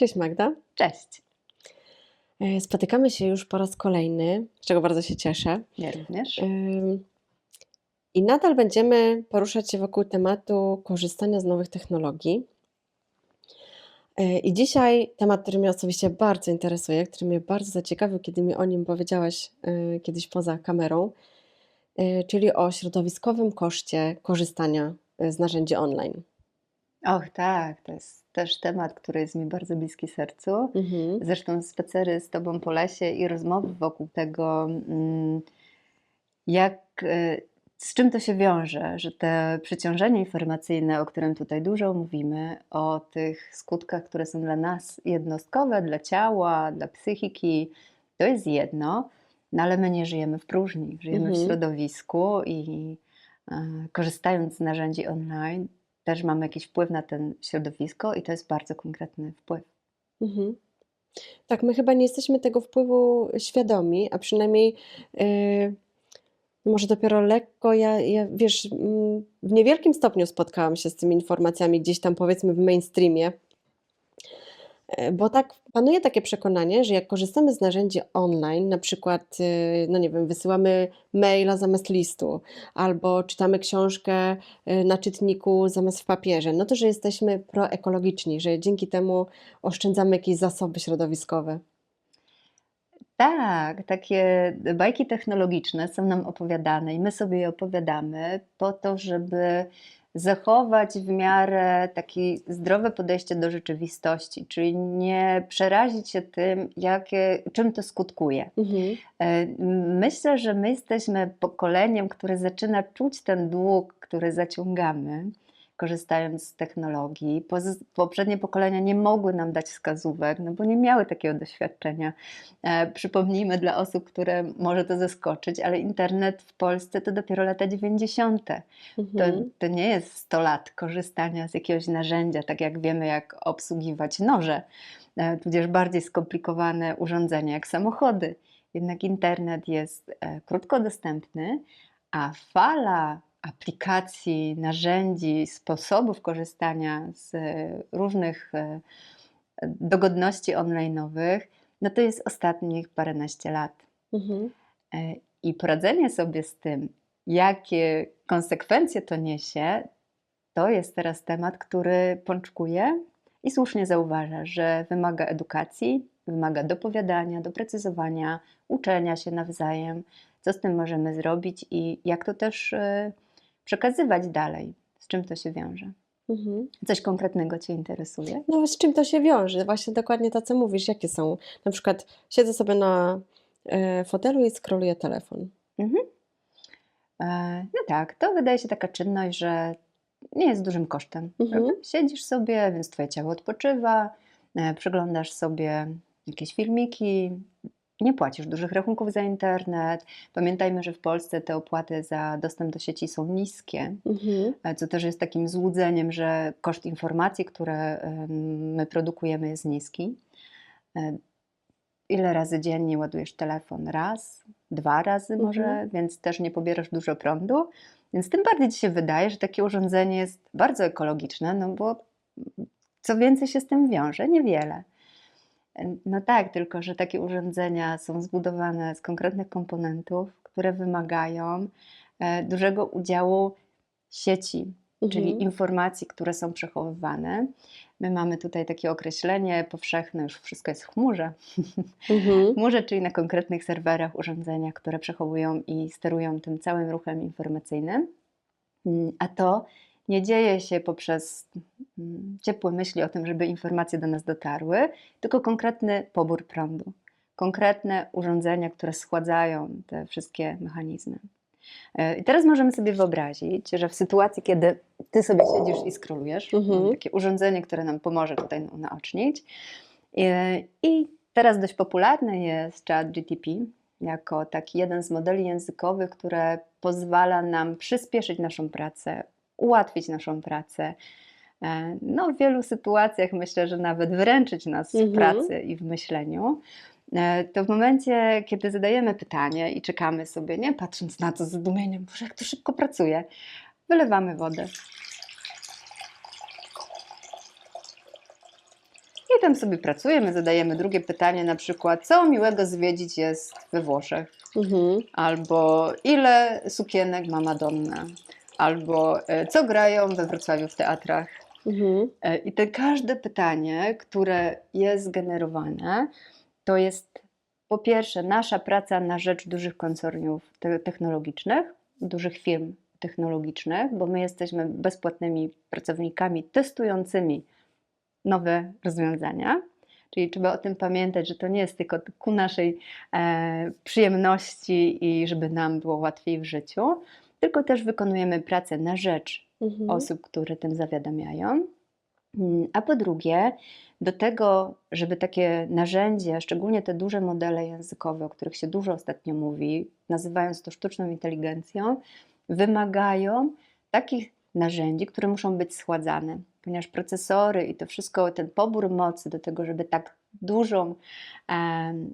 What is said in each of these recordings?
Cześć Magda. Cześć. E, Spotykamy się już po raz kolejny, z czego bardzo się cieszę. Ja również. Ym, I nadal będziemy poruszać się wokół tematu korzystania z nowych technologii. E, I dzisiaj temat, który mnie osobiście bardzo interesuje, który mnie bardzo zaciekawił, kiedy mi o nim powiedziałaś e, kiedyś poza kamerą, e, czyli o środowiskowym koszcie korzystania e, z narzędzi online. Och, tak, to jest też temat, który jest mi bardzo bliski sercu. Mhm. Zresztą spacery z Tobą po lesie i rozmowy wokół tego, mm, jak, e, z czym to się wiąże, że te przeciążenie informacyjne, o którym tutaj dużo mówimy, o tych skutkach, które są dla nas jednostkowe, dla ciała, dla psychiki, to jest jedno, no ale my nie żyjemy w próżni, żyjemy w Mhm. środowisku i e, korzystając z narzędzi online, też mamy jakiś wpływ na ten środowisko i to jest bardzo konkretny wpływ. Mhm. Tak, my chyba nie jesteśmy tego wpływu świadomi, a przynajmniej yy, może dopiero lekko, ja, ja wiesz, mm, w niewielkim stopniu spotkałam się z tymi informacjami gdzieś tam powiedzmy w mainstreamie, bo tak panuje takie przekonanie, że jak korzystamy z narzędzi online, na przykład, yy, no nie wiem, wysyłamy maila zamiast listu, albo czytamy książkę yy, na czytniku zamiast w papierze, no to że jesteśmy proekologiczni, że dzięki temu oszczędzamy jakieś zasoby środowiskowe. Tak, takie bajki technologiczne są nam opowiadane i my sobie je opowiadamy po to, żeby zachować w miarę takie zdrowe podejście do rzeczywistości, czyli nie przerazić się tym, jakie, czym to skutkuje. Mhm. E, Myślę, że my jesteśmy pokoleniem, które zaczyna czuć ten dług, który zaciągamy, korzystając z technologii. Poprzednie pokolenia nie mogły nam dać wskazówek, no bo nie miały takiego doświadczenia. E, Przypomnijmy dla osób, które może to zaskoczyć, ale internet w Polsce to dopiero lata 90. To, Mhm. to nie jest 100 lat korzystania z jakiegoś narzędzia, tak jak wiemy, jak obsługiwać noże, e, tudzież bardziej skomplikowane urządzenia, jak samochody. Jednak internet jest e, krótko dostępny, a fala aplikacji, narzędzi, sposobów korzystania z e, różnych e, dogodności online'owych, no to jest ostatnich paręnaście lat. Mhm. E, I poradzenie sobie z tym, jakie konsekwencje to niesie, to jest teraz temat, który pączkuje i słusznie zauważa, że wymaga edukacji, wymaga dopowiadania, doprecyzowania, uczenia się nawzajem, co z tym możemy zrobić i jak to też e, przekazywać dalej, z czym to się wiąże. Mhm. Coś konkretnego Cię interesuje? No z czym to się wiąże? Właśnie dokładnie to, co mówisz, jakie są. Na przykład siedzę sobie na e, fotelu i scrolluję telefon. Mhm. E, No tak, to wydaje się taka czynność, że nie jest dużym kosztem. Mhm. Siedzisz sobie, więc Twoje ciało odpoczywa, e, przeglądasz sobie jakieś filmiki, nie płacisz dużych rachunków za internet. Pamiętajmy, że w Polsce te opłaty za dostęp do sieci są niskie, Mhm. e, co też jest takim złudzeniem, że koszt informacji, które my produkujemy, jest niski. E, Ile razy dziennie ładujesz telefon? Raz, dwa razy może, Mhm. więc też nie pobierasz dużo prądu. Więc tym bardziej Ci się wydaje, że takie urządzenie jest bardzo ekologiczne, no bo co więcej się z tym wiąże? Niewiele. No tak, tylko że takie urządzenia są zbudowane z konkretnych komponentów, które wymagają e, dużego udziału sieci, czyli Mhm. informacji, które są przechowywane. My mamy tutaj takie określenie powszechne, już wszystko jest w chmurze. Mhm. Chmurze, czyli na konkretnych serwerach, urządzeniach, które przechowują i sterują tym całym ruchem informacyjnym. Mm, A to nie dzieje się poprzez ciepłe myśli o tym, żeby informacje do nas dotarły, tylko konkretny pobór prądu, konkretne urządzenia, które schładzają te wszystkie mechanizmy. E, I teraz możemy sobie wyobrazić, że w sytuacji, kiedy ty sobie siedzisz i scrollujesz, Mhm. takie urządzenie, które nam pomoże tutaj unaocznić. E, I teraz dość popularny jest ChatGTP jako taki jeden z modeli językowych, które pozwala nam przyspieszyć naszą pracę, ułatwić naszą pracę. E, No, w wielu sytuacjach myślę, że nawet wyręczyć nas w Mhm. pracy i w myśleniu. E, To w momencie, kiedy zadajemy pytanie i czekamy sobie, nie patrząc na to z zdumieniem, Boże, jak to szybko pracuje, wylewamy wodę. I tam sobie pracujemy, zadajemy drugie pytanie, na przykład, co miłego zwiedzić jest we Włoszech? Mhm. Albo ile sukienek ma Madonna? Albo e, co grają we Wrocławiu w teatrach? Mhm. E, I te każde pytanie, które jest generowane, to jest po pierwsze nasza praca na rzecz dużych koncernów te- technologicznych, dużych firm technologicznych, bo my jesteśmy bezpłatnymi pracownikami testującymi nowe rozwiązania. Czyli trzeba o tym pamiętać, że to nie jest tylko ku naszej e, przyjemności i żeby nam było łatwiej w życiu, tylko też wykonujemy pracę na rzecz Mhm. osób, które tym zawiadamiają. Mm, A po drugie, do tego, żeby takie narzędzia, szczególnie te duże modele językowe, o których się dużo ostatnio mówi, nazywając to sztuczną inteligencją, wymagają takich narzędzi, które muszą być schładzane, ponieważ procesory i to wszystko, ten pobór mocy do tego, żeby tak dużą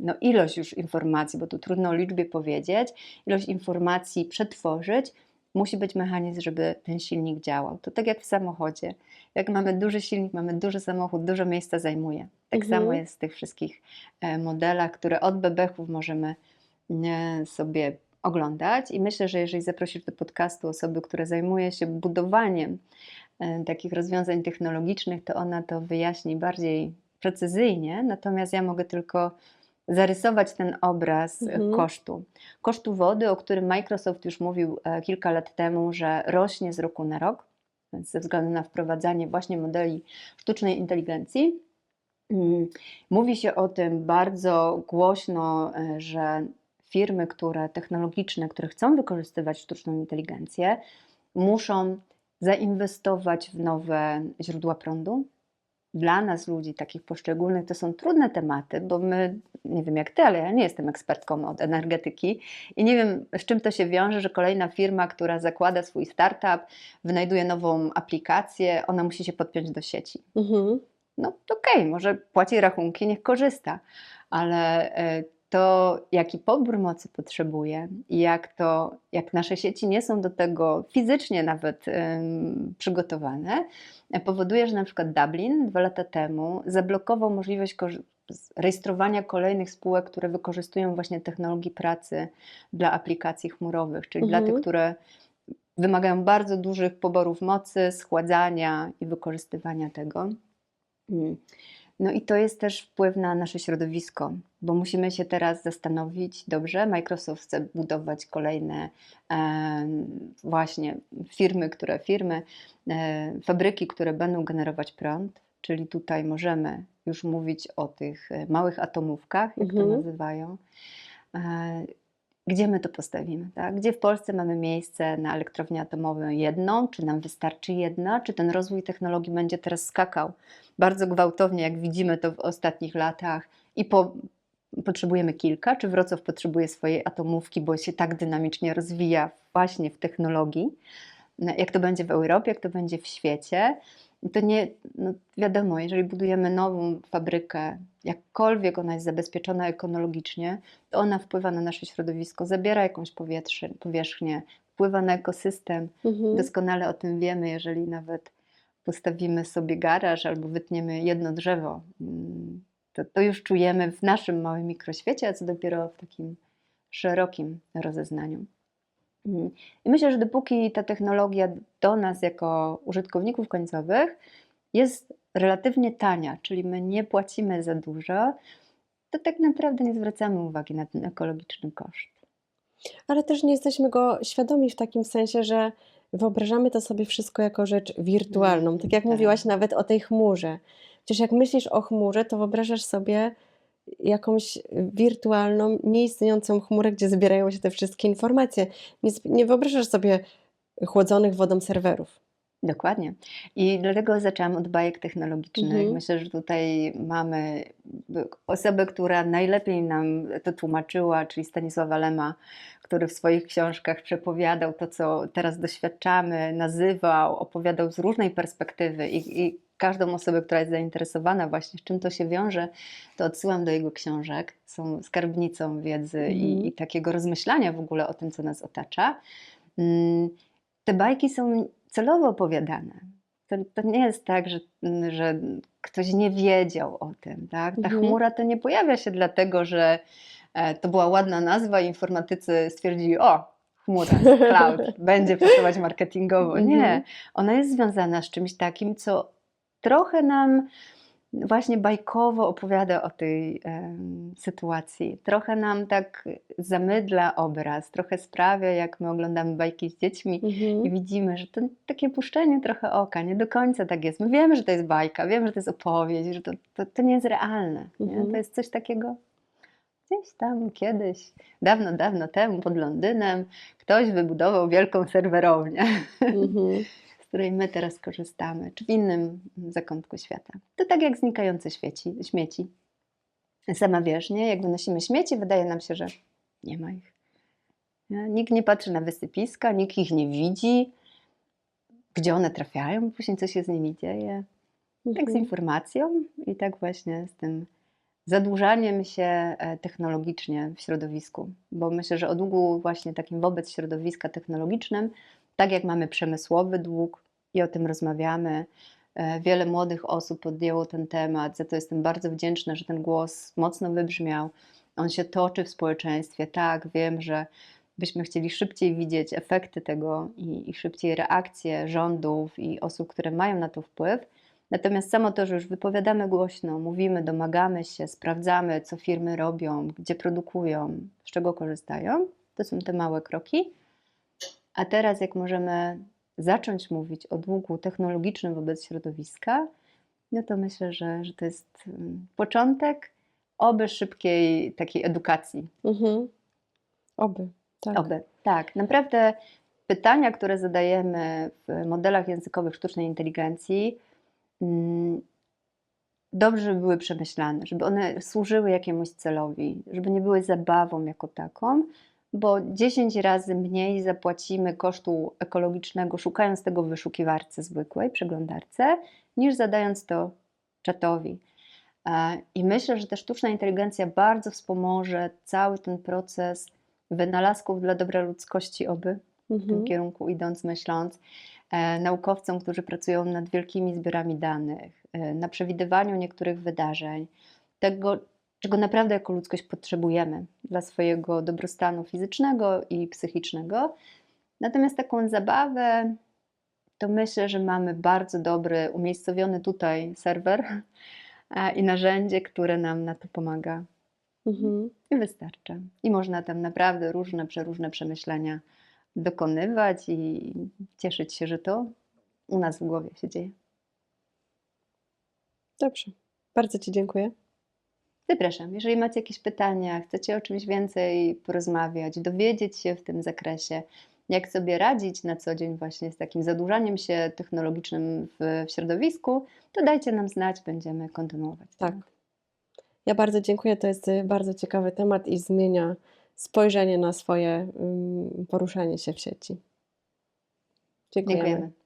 no, ilość już informacji, bo tu trudno o liczbie powiedzieć, ilość informacji przetworzyć, musi być mechanizm, żeby ten silnik działał. To tak jak w samochodzie. Jak mamy duży silnik, mamy duży samochód, dużo miejsca zajmuje. Tak Mhm. samo jest w tych wszystkich e, modelach, które od bebechów możemy e, sobie oglądać. I myślę, że jeżeli zaprosisz do podcastu osoby, które zajmuje się budowaniem e, takich rozwiązań technologicznych, to ona to wyjaśni bardziej precyzyjnie. Natomiast ja mogę tylko zarysować ten obraz e, Mhm. kosztu. Kosztu wody, o którym Microsoft już mówił e, kilka lat temu, że rośnie z roku na rok, więc ze względu na wprowadzanie właśnie modeli sztucznej inteligencji. Mm, Mówi się o tym bardzo głośno, e, że firmy, które technologiczne, które chcą wykorzystywać sztuczną inteligencję, muszą zainwestować w nowe źródła prądu. Dla nas, ludzi takich poszczególnych, to są trudne tematy, bo my, nie wiem jak ty, ale ja nie jestem ekspertką od energetyki i nie wiem, z czym to się wiąże, że kolejna firma, która zakłada swój startup, wynajduje nową aplikację, ona musi się podpiąć do sieci Mhm. no to okej, może płaci rachunki, niech korzysta, ale e, to, jaki pobór mocy potrzebuje i jak to, jak nasze sieci nie są do tego fizycznie nawet em, przygotowane, powoduje, że na przykład Dublin dwa lata temu zablokował możliwość rejestrowania kolejnych spółek, które wykorzystują właśnie technologii pracy dla aplikacji chmurowych, czyli dla Mhm. tych, które wymagają bardzo dużych poborów mocy, schładzania i wykorzystywania tego. Mm. No i to jest też wpływ na nasze środowisko, bo musimy się teraz zastanowić, dobrze, Microsoft chce budować kolejne em, właśnie firmy, które firmy, e, fabryki, które będą generować prąd, czyli tutaj możemy już mówić o tych e, małych atomówkach, jak to Mhm. nazywają. E, gdzie my to postawimy? Tak? Gdzie w Polsce mamy miejsce na elektrownię atomową jedną? Czy nam wystarczy jedna? Czy ten rozwój technologii będzie teraz skakał bardzo gwałtownie, jak widzimy to w ostatnich latach i po, potrzebujemy kilka? Czy Wrocław potrzebuje swojej atomówki, bo się tak dynamicznie rozwija właśnie w technologii? No, Jak to będzie w Europie, jak to będzie w świecie? To nie, no wiadomo, jeżeli budujemy nową fabrykę, jakkolwiek ona jest zabezpieczona ekologicznie, to ona wpływa na nasze środowisko, zabiera jakąś powietrze, powierzchnię, wpływa na ekosystem. Mhm. Doskonale o tym wiemy, jeżeli nawet postawimy sobie garaż albo wytniemy jedno drzewo, mm, to, to już czujemy w naszym małym mikroświecie, a co dopiero w takim szerokim rozeznaniu. Mm. I myślę, że dopóki ta technologia do nas jako użytkowników końcowych jest relatywnie tania, czyli my nie płacimy za dużo, to tak naprawdę nie zwracamy uwagi na ten ekologiczny koszt. Ale też nie jesteśmy go świadomi w takim sensie, że wyobrażamy to sobie wszystko jako rzecz wirtualną. Tak jak tak. mówiłaś nawet o tej chmurze. Przecież jak myślisz o chmurze, to wyobrażasz sobie jakąś wirtualną, nieistniejącą chmurę, gdzie zbierają się te wszystkie informacje. Nie, nie wyobrażasz sobie chłodzonych wodą serwerów. Dokładnie. I dlatego zaczęłam od bajek technologicznych. Mhm. Myślę, że tutaj mamy osobę, która najlepiej nam to tłumaczyła, czyli Stanisława Lema, który w swoich książkach przepowiadał to, co teraz doświadczamy, nazywał, opowiadał z różnej perspektywy i, i każdą osobę, która jest zainteresowana właśnie, z czym to się wiąże, to odsyłam do jego książek. Są skarbnicą wiedzy Mhm. i, i takiego rozmyślania w ogóle o tym, co nas otacza. Mm, Te bajki są celowo opowiadane. to, to nie jest tak, że, że ktoś nie wiedział o tym. Tak? Ta Mhm. chmura to nie pojawia się dlatego, że e, to była ładna nazwa i informatycy stwierdzili, o, chmura, cloud, będzie pasować marketingowo. Nie, Mhm. ona jest związana z czymś takim, co trochę nam właśnie bajkowo opowiada o tej em, sytuacji. Trochę nam tak zamydla obraz, trochę sprawia, jak my oglądamy bajki z dziećmi i Mhm. widzimy, że to takie puszczenie trochę oka, nie do końca tak jest. My wiemy, że to jest bajka, wiemy, że to jest opowieść, że to, to, to nie jest realne. Nie? Mhm. To jest coś takiego gdzieś tam kiedyś, dawno, dawno temu pod Londynem ktoś wybudował wielką serwerownię, Mhm. której my teraz korzystamy, czy w innym zakątku świata. To tak jak znikające świeci, śmieci. Sama wiesz, nie? Jak wynosimy śmieci, wydaje nam się, że nie ma ich. Nikt nie patrzy na wysypiska, nikt ich nie widzi, gdzie one trafiają, później co się z nimi dzieje. Tak z Mhm. informacją i tak właśnie z tym zadłużaniem się e, technologicznie w środowisku. Bo myślę, że o długu właśnie takim wobec środowiska technologicznym, tak jak mamy przemysłowy dług i o tym rozmawiamy, e, wiele młodych osób podjęło ten temat, za to jestem bardzo wdzięczna, że ten głos mocno wybrzmiał. On się toczy w społeczeństwie. Tak, wiem, że byśmy chcieli szybciej widzieć efekty tego i, i szybciej reakcje rządów i osób, które mają na to wpływ. Natomiast samo to, że już wypowiadamy głośno, mówimy, domagamy się, sprawdzamy, co firmy robią, gdzie produkują, z czego korzystają, to są te małe kroki. A teraz, jak możemy zacząć mówić o długu technologicznym wobec środowiska, no to myślę, że, że to jest mm, początek oby szybkiej takiej edukacji. Mhm. Oby. Tak. Oby. Tak, naprawdę pytania, które zadajemy w modelach językowych sztucznej inteligencji, mm, dobrze były przemyślane, żeby one służyły jakiemuś celowi, żeby nie były zabawą jako taką, bo 10 razy mniej zapłacimy kosztu ekologicznego, szukając tego w wyszukiwarce zwykłej, przeglądarce, niż zadając to czatowi. E, I myślę, że ta sztuczna inteligencja bardzo wspomoże cały ten proces wynalazków dla dobra ludzkości, oby w tym Mhm. kierunku idąc, myśląc, e, naukowcom, którzy pracują nad wielkimi zbiorami danych, e, na przewidywaniu niektórych wydarzeń, tego, czego naprawdę jako ludzkość potrzebujemy dla swojego dobrostanu fizycznego i psychicznego. Natomiast taką zabawę, to myślę, że mamy bardzo dobry, umiejscowiony tutaj serwer i narzędzie, które nam na to pomaga. Mhm. I wystarcza. I można tam naprawdę różne, przeróżne przemyślenia dokonywać i cieszyć się, że to u nas w głowie się dzieje. Dobrze. Bardzo Ci dziękuję. Zapraszam, jeżeli macie jakieś pytania, chcecie o czymś więcej porozmawiać, dowiedzieć się w tym zakresie, jak sobie radzić na co dzień właśnie z takim zadłużaniem się technologicznym w, w środowisku, to dajcie nam znać, będziemy kontynuować. Tak. Ja bardzo dziękuję. To jest y, bardzo ciekawy temat i zmienia spojrzenie na swoje ym, poruszanie się w sieci. Dziękujemy. Dziękujemy.